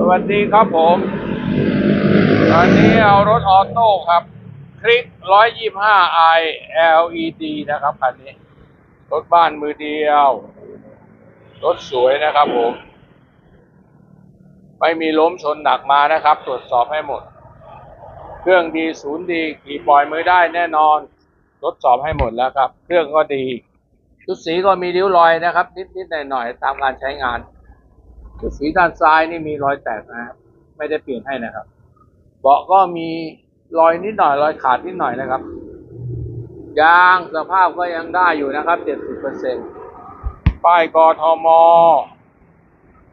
สวัสดีครับผมอันนี้เอารถออโต้ครับ คลิก 125i LED นะครับคันนี้ รถบ้านมือเดียว รถสวยนะครับผม ไม่มีล้มชนหนักมานะครับ ตรวจสอบให้หมด เครื่องดีศูนย์ดีขี่ปล่อยมือได้แน่นอน ทดสอบให้หมดแล้วครับ เครื่องก็ดี ชุดสีก็มีริ้วรอยนะครับ นิดๆหน่อยๆตามการใช้งาน ชุดสีด้านซ้ายนี่มีรอยแตกนะครับไม่ได้เปลี่ยนให้นะครับ เบาะก็มีรอยนิดหน่อยรอยขาดนิดหน่อยนะครับ ยางสภาพก็ยังได้อยู่นะครับเจ็ดสิบเปอร์เซ็นป้ายกทม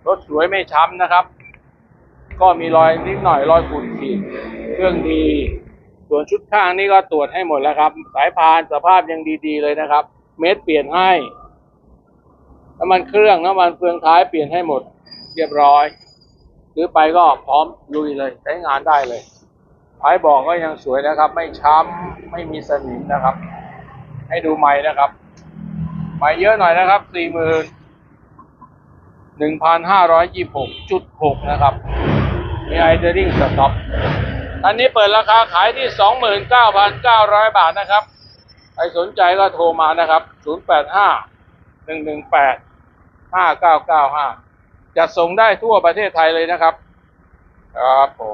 รถสวยไม่ช้ำนะครับ ก็มีรอยนิดหน่อยรอยฝุ่นขีดเครื่องดี ส่วนชุดข้างนี่ก็ตรวจให้หมดแล้วครับ สายพานสภาพยังดีๆเลยนะครับ เม็ดเปลี่ยนให้น้ำมันเครื่องน้ำมันเฟืองท้ายเปลี่ยนให้หมด เรียบร้อย ซื้อไปก็พร้อมลุยเลยใช้งานได้เลยท้ายบอกก็ยังสวยนะครับ ไม่ช้ำไม่มีสนิมนะครับ ให้ดูไม้นะครับ ไม้เยอะหน่อยนะครับสี่หมื่นหนึ่งพันห้าร้อยยี่หกจุดหกนะครับ มีไอเดอร์ริงสต็อปอันนี้เปิดราคาขายที่สองหมื่นเก้าพันเก้าร้อยบาทนะครับ ใครสนใจก็โทรมานะครับศูนย์แปดห้าหนึ่งหนึ่งแปดห้าเก้าเก้าห้า จะส่งได้ทั่วประเทศไทยเลยนะครับ ครับผม